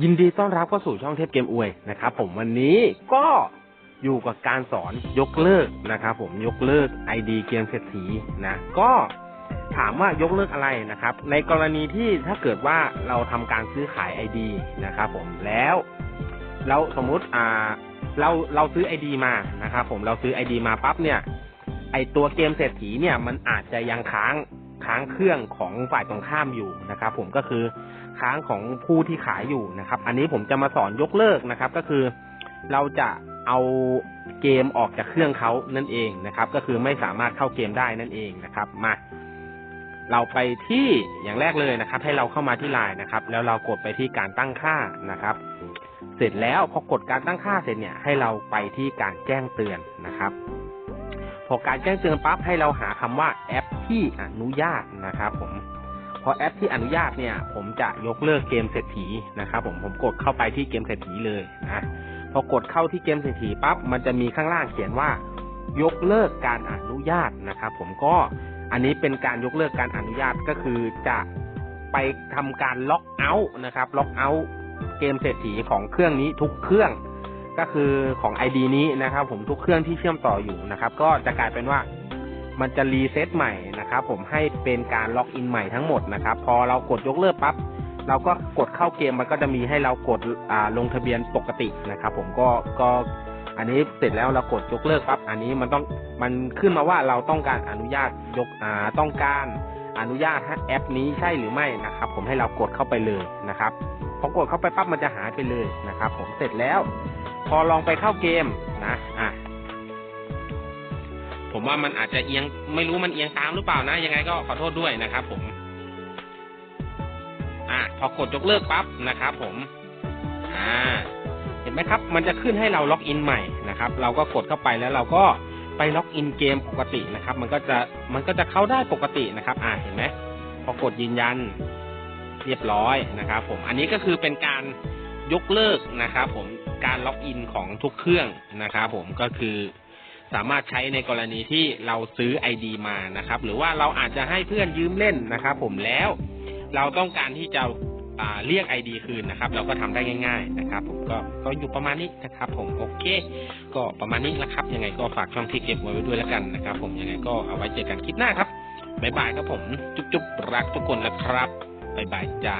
ยินดีต้อนรับเข้าสู่ช่องเทพเกมอวยนะครับ ผมวันนี้ก็อยู่กับการสอนยกเลิกนะครับผมยกเลิก ID เกมเศรษฐีนะก็ถามว่ายกเลิกอะไรนะครับ ในกรณีที่ถ้าเกิดว่าเราทำการซื้อขาย ID นะครับผมแล้วเราสมมุติอ่าเราเราซื้อ ID มานะครับผมเราซื้อ ID มาปั๊บเนี่ย ไอตัวเกมเศรษฐีเนี่ยมันอาจจะยังค้าง ค้างเครื่องของฝ่ายตรงข้ามอยู่นะครับ ผมก็คือค้างของผู้ที่ขายอยู่นะครับ อันนี้ผมจะมาสอนยกเลิกนะครับ ก็คือเราจะเอาเกมออกจากเครื่องเขานั่นเองนะครับ ก็คือไม่สามารถเข้าเกมได้นั่นเองนะครับ มา เราไปที่อย่างแรกเลยนะครับ ให้เราเข้ามาที่ไลน์นะครับ แล้วเรากดไปที่การตั้งค่านะครับ เสร็จแล้วพอกดการตั้งค่าเสร็จเนี่ย ให้เราไปที่การแจ้งเตือนนะครับ อการแจ้งเตือนปั๊บให้เราหาคำว่าแอปที่อนุญาตนะครับ ผมพอแอปที่อนุญาตเนี่ย ผมจะยกเลิกเกมเศรษฐีนะครับ ผมผมกดเข้าไปที่เกมเศรษฐีเลยนะพอกดเข้าที่เกมเศรษฐีปั๊บมันจะมีข้างล่างเขียนว่า ยกเลิกการอนุญาตนะครับ ผมก็อันนี้เป็นการยกเลิกการอนุญาตก็คือจะไปทำการล็อกเอาท์นะครับ ล็อกเอาท์เกมเศรษฐีของเครื่องนี้ทุกเครื่อง ก็คือของ ID นี้นะครับผมทุกเครื่องที่เชื่อมต่ออยู่นะครับ ก็จะกลายเป็นว่ามันจะรีเซ็ตใหม่นะครับผมให้เป็นการล็อกอินใหม่ทั้งหมดนะครับ พอเรากดยกเลิกปั๊บเราก็กดเข้าเกมมันก็จะมีให้เรากดอ่าลงทะเบียนปกตินะครับ ผมก็ก็อันนี้เสร็จแล้วเรากดยกเลิกปั๊บอันนี้มันต้องมันขึ้นมาว่าเราต้องการอนุญาตยกอ่าต้องการอนุญาตให้แอปนี้ใช่หรือไม่นะครับ ผมให้เรากดเข้าไปเลยนะครับพอกดเข้าไปปั๊บมันจะหายไปเลยนะครับ ผมเสร็จแล้ว พอลองไปเข้าเกมนะอะผมว่ามันอาจจะเอียงไม่รู้มันเอียงตามหรือเปล่านะ ยังไงก็ขอโทษด้วยนะครับ ผม อะพอกดยกเลิกปั๊บนะครับผม อ่า เห็นไหมครับ มันจะขึ้นให้เราล็อกอินใหม่นะครับ เราก็กดเข้าไปแล้วเราก็ไปล็อกอินเกมปกตินะครับ มันก็จะมันก็จะเข้าได้ปกตินะครับ อ่าเห็นไหมพอกดยืนยันเรียบร้อยนะครับ ผม อันนี้ก็คือเป็นการ ยกเลิกนะครับ ผมการล็อกอินของทุกเครื่องนะครับ ผมก็คือสามารถใช้ในกรณีที่เราซื้อ ID มานะครับ หรือว่าเราอาจจะให้เพื่อนยืมเล่นนะครับ ผมแล้วเราต้องการที่จะเรียก ID คืนนะครับ เราก็ทำได้ง่าย ๆ นะครับ ผมก็ก็อยู่ประมาณนี้นะครับ ผมโอเค ก็ประมาณนี้นะครับ ยังไงก็ฝากช่องที่เก็บไว้ด้วยแล้วกันนะครับ ผมยังไงก็เอาไว้เจอกันคลิปหน้าครับบ๊ายบายครับผม จุ๊บๆรักทุกคนนะครับบ๊ายบายจ้า